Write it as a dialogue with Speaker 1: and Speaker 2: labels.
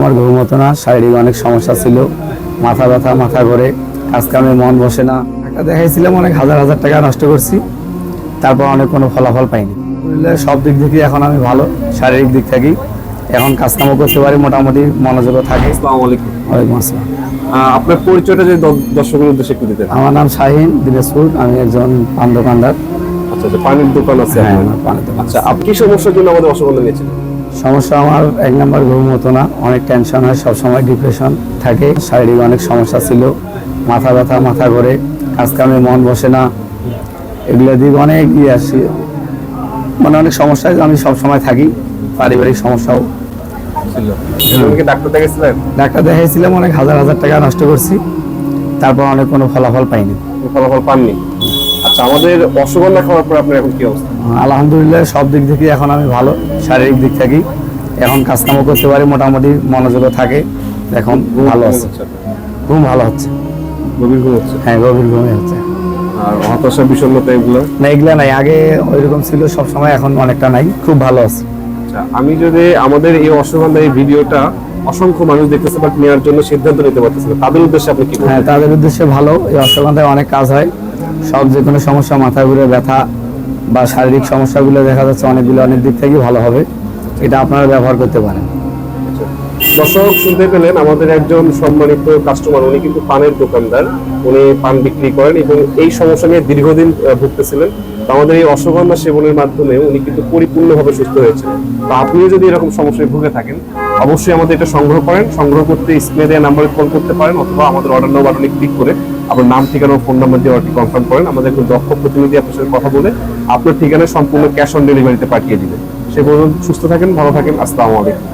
Speaker 1: আমার ঘুম হতো না শারীরিক অনেক সমস্যা ছিল মাথা ব্যথা মাথা ঘোরে কাজ কামে মন বসে না। টাকা দেখাইছিলাম অনেক হাজার হাজার টাকা নষ্ট করছি তারপর অনেক কোনো ফলাফল পাইনি। সব দিক থেকে এখন আমি ভালো শারীরিক দিক থেকেই। এখন কাজকামও করতে পারি মোটামুটি মনোযোগও থাকে। ওয়ালাইকুম আসসালাম।
Speaker 2: আপনার পরিচয়টা যে দ- দর্শকের উদ্দেশ্যে একটু দিতেন।
Speaker 1: আমার নাম শাহিন দিনাজপুর আমি একজন পান দোকানদার।
Speaker 2: আচ্ছা আচ্ছা পানির দোকান আছে
Speaker 1: হ্যাঁ পানের দোকান
Speaker 2: আচ্ছা আপনি সমস্যার জন্য আমাদের অসগন্ধা নিয়েছিলেন
Speaker 1: সমস্যা আমার এক নম্বর ঘুম হতো না। অনেক টেনশন হয় সবসময় ডিপ্রেশন থাকে। শারীরিক অনেক সমস্যা ছিল। মাথা ব্যথা মাথা ঘোরে কাজ কামে মন বসে না। এগুলো দিকে অনেক ইয়ে আসি মানে অনেক সমস্যায় আমি সব সময় থাকি। পারিবারিক সমস্যাও।
Speaker 2: ডাক্তার দেখাইছিলেন?
Speaker 1: ডাক্তার দেখাইছিলাম অনেক হাজার হাজার টাকা নষ্ট করছি। তারপর অনেক কোনো ফলাফল পাইনি।
Speaker 2: ফলাফল পাননি? আচ্ছা আমাদের অসগন্ধা খাওয়ার পর আপনার এখন কি অবস্থা?
Speaker 1: আলহামদুলিল্লাহ সব দিক থেকে এখন আমি ভালো শারীরিক দিক থেকেই এখন কাজকামও করতে পারি মোটামুটি মনোযোগও থাকে। এখন ভালো আছে? ঘুম ভালো হচ্ছে।
Speaker 2: গভীর ঘুম হচ্ছে?
Speaker 1: হ্যাঁ গভীর ঘুমে হচ্ছে।
Speaker 2: আর হতাশা বিষণ্ণতা এগুলো?
Speaker 1: না এগুলা নাই। আগে ওইরকম ছিল সব সময় এখন অনেকটা নাই। খুব ভালো আছে।
Speaker 2: আচ্ছা আমি যদি আমাদের এই এই ভিডিওটা অসংখ্য মানুষ দেখতেছে বাট নেওয়ার জন্য সিদ্ধান্ত নিতে পারতেছে তাদের উদ্দেশ্যে আপনি কি
Speaker 1: হ্যাঁ তাদের উদ্দেশ্যে ভালো। এই অশ্বগন্ধায় অনেক কাজ হয়। সব যে কোনো সমস্যা, মাথা ঘুরে ব্যথা বা শারীরিক সমস্যাগুলো দেখা যাচ্ছে অনেকগুলো অনেক দিক থেকেই ভালো হবে। এটা আপনারা ব্যবহার করতে পারেন।
Speaker 2: দর্শক, শুনতে পেলেন আমাদের একজন সম্মানিত কাস্টমার উনি কিন্তু পানের দোকানদার। উনি পান বিক্রি করেন এবং এই সমস্যা নিয়ে দীর্ঘদিন ভুগতেছিলেন। আমাদের এই অশ্বগন্ধা সেবনের মাধ্যমে উনি কিন্তু পরিপূর্ণভাবে সুস্থ হয়েছিলেন। তো আপনিও যদি এরকম সমস্যায় ভুগে থাকেন, অবশ্যই আমাদের এটা সংগ্রহ করেন। সংগ্রহ করতে স্ক্রিনে দেওয়া নাম্বারে কল করতে পারেন অথবা আমাদের অর্ডার নাও বাটনে ক্লিক করে আপনার নাম, ঠিকানা ও ফোন নাম্বার দিয়ে অর্ডারটি কনফার্ম করেন। আমাদের একটু দক্ষ প্রতিনিধি আপনার সাথে কথা বলে আপনার ঠিকানায় সম্পূর্ণ ক্যাশ অন ডেলিভারিতে পাঠিয়ে দিবে সে পর্যন্ত সুস্থ থাকেন, ভালো থাকেন, আসসালামু আলাইকুম।